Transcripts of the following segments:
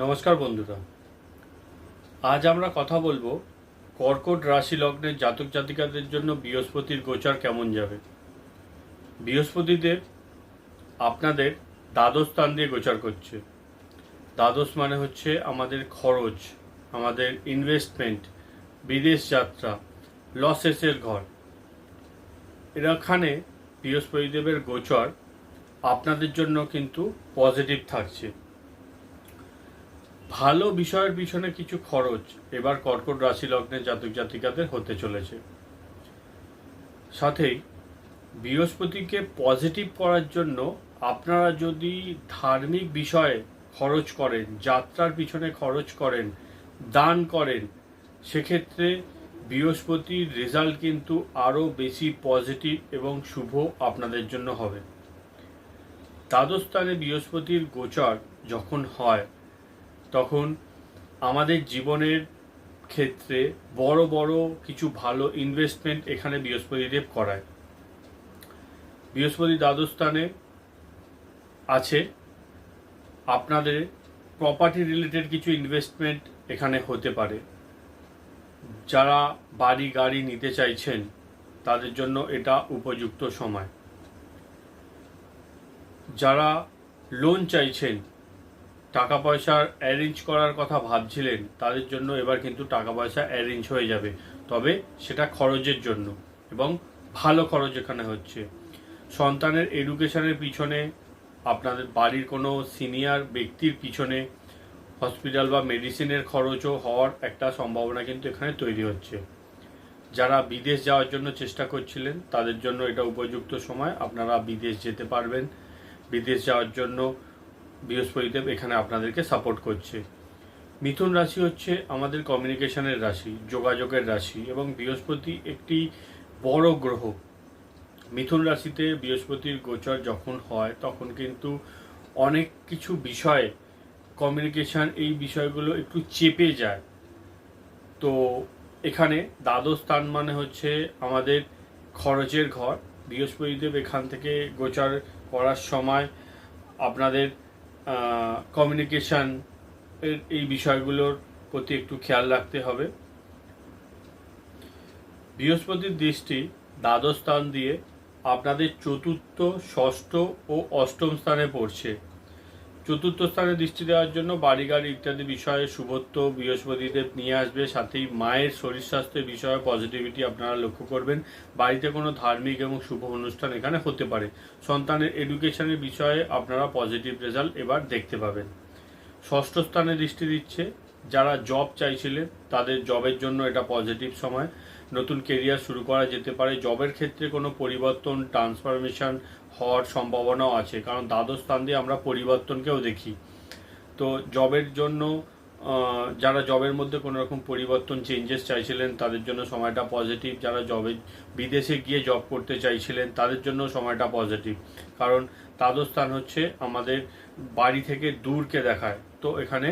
নমস্কার বন্ধুরা। আজ আমরা কথা বলব কর্কট রাশি লগ্নের জাতক জাতিকাদের জন্য বৃহস্পতির গোচর কেমন যাবে? বৃহস্পতিদেব আপনাদের দ্বাদশ স্থান দিয়ে গোচর করছে। দ্বাদশ মানে হচ্ছে আমাদের খরচ, আমাদের ইনভেস্টমেন্ট বিদেশ যাত্রা লসেসের ঘর। এখানে বৃহস্পতিদেবের গোচর আপনাদের জন্য কিন্তু পজিটিভ থাকছে। ভালো বিষয়ের পিছনে কিছু খরচ এবার কর্কট রাশি লগ্নের জাতক জাতিকাদের হতে চলেছে। সাথেই বৃহস্পতিকে পজিটিভ করার জন্য আপনারা যদি ধার্মিক বিষয়ে খরচ করেন, যাত্রার পিছনে খরচ করেন, দান করেন, সেক্ষেত্রে বৃহস্পতির রেজাল্ট কিন্তু আরও বেশি পজিটিভ এবং শুভ আপনাদের জন্য হবে। দ্বাদশ স্থানে বৃহস্পতির গোচর যখন হয় তখন আমাদের জীবনের ক্ষেত্রে বড় বড় কিছু ভালো ইনভেস্টমেন্ট এখানে বৃহস্পতিদেব করায়। বৃহস্পতি দ্বাদস্থানে আছে। আপনাদের প্রপার্টি রিলেটেড কিছু ইনভেস্টমেন্ট এখানে হতে পারে। যারা বাড়ি গাড়ি নিতে চাইছেন, তাদের জন্য এটা উপযুক্ত সময়। যারা লোন চাইছেন টাকা পয়সার অ্যারেঞ্জ করার কথা ভাবছিলেন, তাদের জন্য এবার কিন্তু টাকা পয়সা অ্যারেঞ্জ হয়ে যাবে। তবে সেটা খরচের জন্য এবং ভালো খরচ এখানে হচ্ছে। সন্তানের এডুকেশনের পিছনে, আপনাদের বাড়ির কোনো সিনিয়র ব্যক্তির পিছনে হসপিটাল বা মেডিসিনের খরচও হওয়ার একটা সম্ভাবনা কিন্তু এখানে তৈরি হচ্ছে। যারা বিদেশ যাওয়ার জন্য চেষ্টা করছিলেন, তাদের জন্য এটা উপযুক্ত সময়। আপনারা বিদেশ যেতে পারবেন। বিদেশ যাওয়ার জন্য বৃহস্পতিদেব এখানে আপনাদেরকে সাপোর্ট করছে। মিথুন রাশি হচ্ছে আমাদের কমিউনিকেশনের রাশি, যোগাযোগের রাশি এবং বৃহস্পতি একটি বড় গ্রহ। মিথুন রাশিতে বৃহস্পতির গোচর যখন হয়, তখন কিন্তু অনেক কিছু বিষয়ে কমিউনিকেশান এই বিষয়গুলো একটু চেপে যায়। তো এখানে দ্বাদশ স্থান মানে হচ্ছে আমাদের খরচের ঘর। বৃহস্পতিদেব এখান থেকে গোচর করার সময় আপনাদের কমিউনিকেশান এই বিষয়গুলোর প্রতি একটু খেয়াল রাখতে হবে। বৃহস্পতির দৃষ্টি দ্বাদশ স্থান দিয়ে আপনাদের চতুর্থ, ষষ্ঠ ও অষ্টম স্থানে পড়ছে। চতুর্থ স্থানে দৃষ্টি দেওয়ার জন্য বাড়ি গাড়ি ইত্যাদি বিষয়ে শুভত্ব বৃহস্পতিদেব নিয়ে আসবে। সাথেই মায়ের শরীর স্বাস্থ্যের বিষয়ে পজিটিভিটি আপনারা লক্ষ্য করবেন। বাড়িতে কোনো ধার্মিক এবং শুভ অনুষ্ঠান এখানে হতে পারে। সন্তানের এডুকেশনের বিষয়ে আপনারা পজিটিভ রেজাল্ট এবার দেখতে পাবেন। ষষ্ঠ স্থানে দৃষ্টি দিচ্ছে, যারা জব চাইছিলেন, তাদের জবের জন্য এটা পজিটিভ সময়। নতুন কেরিয়ার শুরু করা যেতে পারে। জবের ক্ষেত্রে কোনো পরিবর্তন ট্রান্সফরমেশন হওয়ার সম্ভাবনাও আছে। কারণ দ্বাদশ স্থান দিয়ে আমরা পরিবর্তনকেও দেখি। তো জবের জন্য যারা জবের মধ্যে কোনো রকম পরিবর্তন চেঞ্জেস চাইছিলেন, তাদের জন্য সময়টা পজিটিভ যারা জবে বিদেশে গিয়ে জব করতে চাইছিলেন, তাদের জন্য সময়টা পজিটিভ কারণ দ্বাদশ স্থান হচ্ছে আমাদের বাড়ি থেকে দূরকে দেখায়। তো এখানে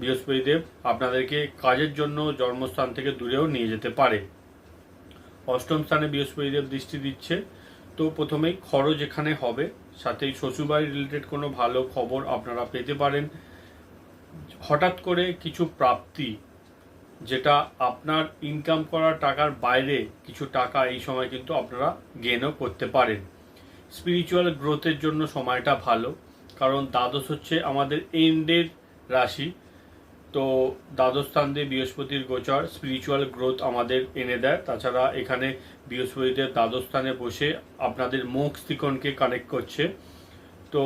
বৃহস্পতিদেব আপনাদেরকে কাজের জন্য জন্মস্থান থেকে দূরেও নিয়ে যেতে পারে। অষ্টম স্থানে বৃহস্পতিদেব দৃষ্টি দিচ্ছে। তো প্রথমেই খরচ এখানে হবে। সাথেই শ্বশুরবাড়ি রিলেটেড কোনো ভালো খবর আপনারা পেতে পারেন। হঠাৎ করে কিছু প্রাপ্তি, যেটা আপনার ইনকাম করা টাকার বাইরে কিছু টাকা এই সময় কিন্তু আপনারা গেনও করতে পারেন। স্পিরিচুয়াল গ্রোথের জন্য সময়টা ভালো। কারণ দ্বাদশ হচ্ছে আমাদের এন্ডের রাশি। তো দ্বাদশ স্থান দিয়ে বৃহস্পতির গোচর স্পিরিচুয়াল গ্রোথ আমাদের এনে দেয়। তাছাড়া এখানে বৃহস্পতিদের দ্বাদশ স্থানে বসে আপনাদের মুখ স্তিকনকে কানেক্ট করছে। তো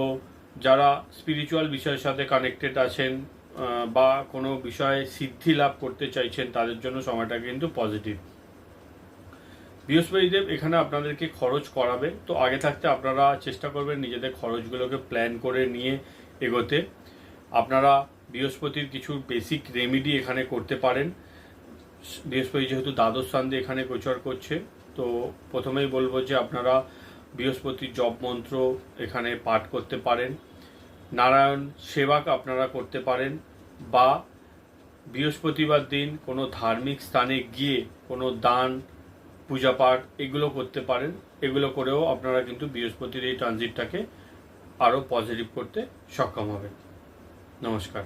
যারা স্পিরিচুয়াল বিষয়ের সাথে কানেক্টেড আছেন বা কোনো বিষয়ে সিদ্ধি লাভ করতে চাইছেন, তাদের জন্য সময়টা কিন্তু পজিটিভ বৃহস্পতিদেব এখানে আপনাদেরকে খরচ করাবে। তো আগে থাকতে আপনারা চেষ্টা করবেন নিজেদের খরচগুলোকে প্ল্যান করে নিয়ে এগোতে। আপনারা বৃহস্পতির কিছু বেসিক রেমিডি এখানে করতে পারেন। বৃহস্পতি যেহেতু দ্বাদশ স্থান দিয়ে এখানে গোচর করছে, তো প্রথমেই বলব যে আপনারা বৃহস্পতির জপ মন্ত্র এখানে পাঠ করতে পারেন। নারায়ণ সেবাক আপনারা করতে পারেন বা বৃহস্পতিবার দিন কোনো ধার্মিক স্থানে গিয়ে কোনো দান, পূজা পাঠ এগুলো করতে পারেন। এগুলো করেও আপনারা কিন্তু বৃহস্পতির এই ট্রানজিটটাকে আরও পজিটিভ করতে সক্ষম হবেন। নমস্কার।